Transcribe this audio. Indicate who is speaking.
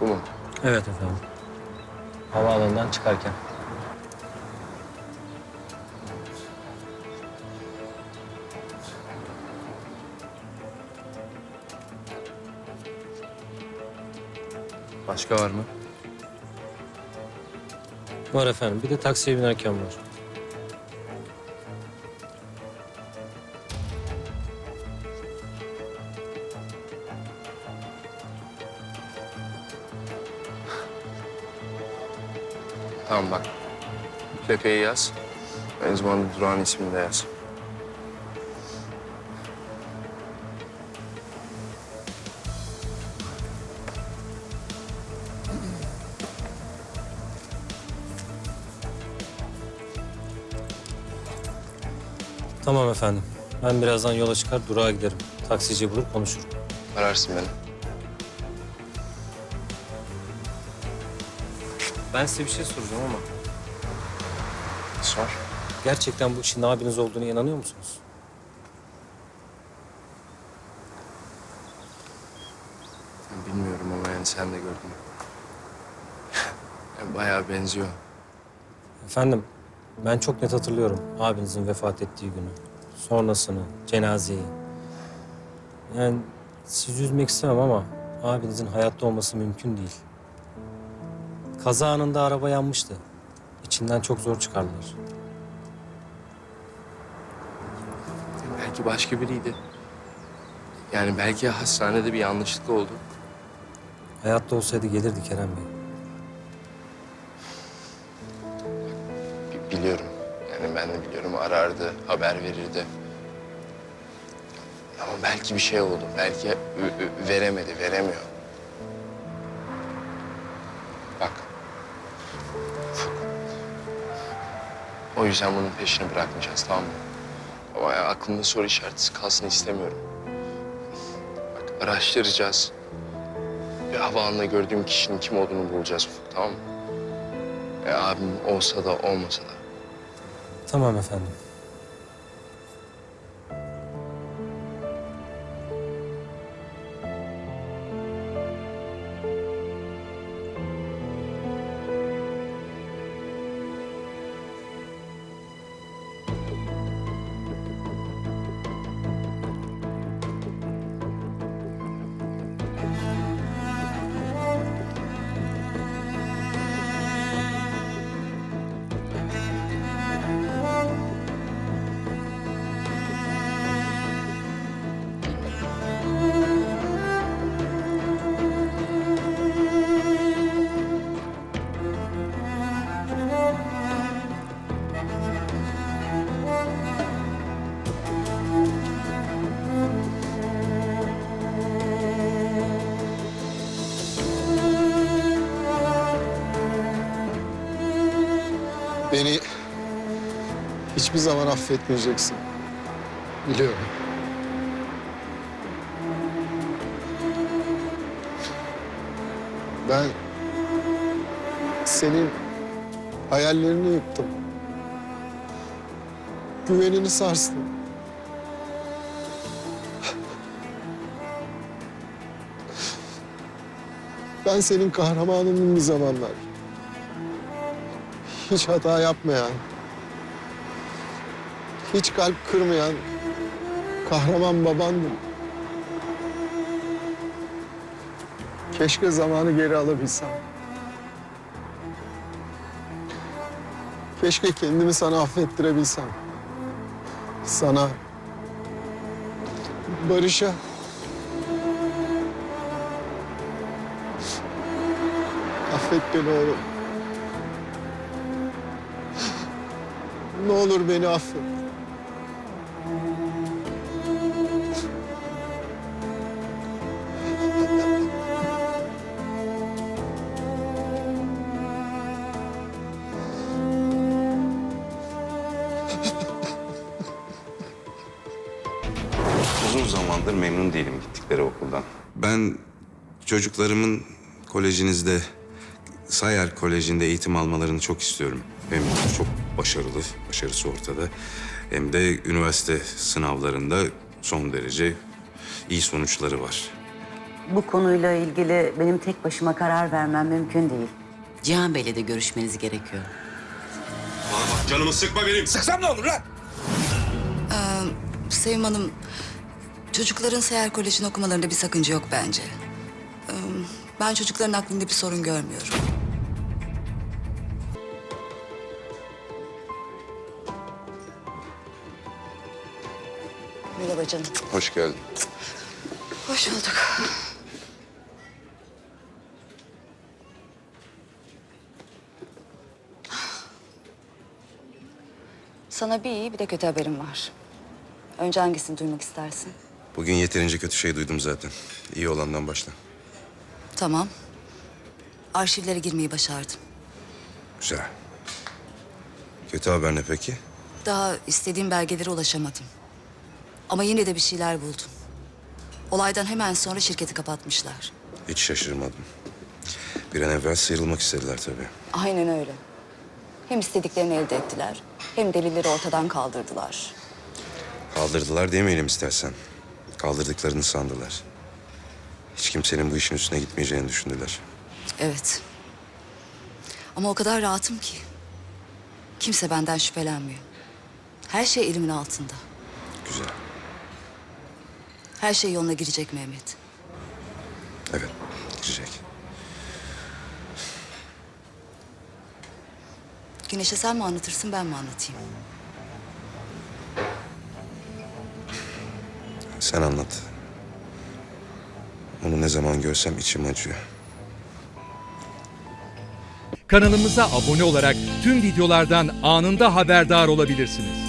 Speaker 1: Bu mu?
Speaker 2: Evet efendim. Havaalanından çıkarken.
Speaker 1: Başka var mı?
Speaker 2: Var efendim. Bir de taksiye binerken var.
Speaker 1: Tamam bak. Plakayı yaz. Aynı zamanda durağın ismini de yaz.
Speaker 2: Tamam efendim. Ben birazdan yola çıkar durağa giderim. Taksici bulur konuşurum.
Speaker 1: Ararsın beni.
Speaker 2: Ben size bir şey soracağım ama
Speaker 1: Sor.
Speaker 2: gerçekten bu işin abiniz olduğunu inanıyor musunuz?
Speaker 1: Bilmiyorum ama yani sen de gördün. Yani bayağı benziyor.
Speaker 2: Efendim ben çok net hatırlıyorum abinizin vefat ettiği günü. Sonrasını, cenazeyi. Yani sizi üzmek istemem ama abinizin hayatta olması mümkün değil. Kaza anında araba yanmıştı. İçinden çok zor çıkardılar.
Speaker 1: Belki başka biriydi. Yani belki hastanede bir yanlışlık oldu.
Speaker 2: Hayatta olsaydı gelirdi Kerem Bey.
Speaker 1: Bi- Biliyorum. Yani ben de biliyorum arardı, haber verirdi. Ama belki bir şey oldu. Belki veremedi, veremiyor. Bak. O yüzden bunun peşini bırakmayacağız tamam mı? Ama ya aklımda soru işareti kalsın istemiyorum. Bak araştıracağız. Bir havaalanında gördüğüm kişinin kim olduğunu bulacağız tamam mı? E, abim olsa da olmasa da.
Speaker 2: Tamam efendim.
Speaker 3: Beni hiçbir zaman affetmeyeceksin. Biliyorum. Ben senin hayallerini yıktım. Güvenini sarstım. Ben senin kahramanınım bir zamanlar. Hiç hata yapmayan, hiç kalp kırmayan kahraman babandım. Keşke zamanı geri alabilsem. Keşke kendimi sana affettirebilsem. Sana, Barış'a. Affet beni oğlum. Ne olur beni affet.
Speaker 4: Uzun zamandır memnun değilim gittikleri okuldan. Ben çocuklarımın kolejinizde, Sayar Koleji'nde eğitim almalarını çok istiyorum. Hem çok başarılı, başarısı ortada. Hem de üniversite sınavlarında son derece iyi sonuçları var.
Speaker 5: Bu konuyla ilgili benim tek başıma karar vermem mümkün değil. Cihan Bey'le de görüşmeniz gerekiyor.
Speaker 6: Canımı sıkma benim.
Speaker 7: Sıksam ne olur lan?
Speaker 8: Sevim Hanım, çocukların Seher Koleji'ni okumalarında bir sakınca yok bence. Ee, Ben çocukların aklında bir sorun görmüyorum. Merhaba canım.
Speaker 4: Hoş geldin.
Speaker 8: Hoş bulduk. Sana bir iyi bir de kötü haberim var. Önce hangisini duymak istersin?
Speaker 4: Bugün yeterince kötü şey duydum zaten. İyi olandan başla.
Speaker 8: Tamam. Arşivlere girmeyi başardım.
Speaker 4: Güzel. Kötü haber ne peki?
Speaker 8: Daha istediğim belgelere ulaşamadım. Ama yine de bir şeyler buldum. Olaydan hemen sonra şirketi kapatmışlar.
Speaker 4: Hiç şaşırmadım. Bir an evvel sıyrılmak istediler tabii.
Speaker 8: Aynen öyle. Hem istediklerini elde ettiler, hem delilleri ortadan kaldırdılar.
Speaker 4: Kaldırdılar demeyelim istersen. Kaldırdıklarını sandılar. Hiç kimsenin bu işin üstüne gitmeyeceğini düşündüler.
Speaker 8: Evet. Ama o kadar rahatım ki. Kimse benden şüphelenmiyor. Her şey elimin altında.
Speaker 4: Güzel.
Speaker 8: Her şey yoluna girecek Mehmet.
Speaker 4: Evet, girecek.
Speaker 8: Güneş'e sen mi anlatırsın, ben mi anlatayım?
Speaker 4: Sen anlat. Onu ne zaman görsem içim acıyor.
Speaker 9: Kanalımıza abone olarak tüm videolardan anında haberdar olabilirsiniz.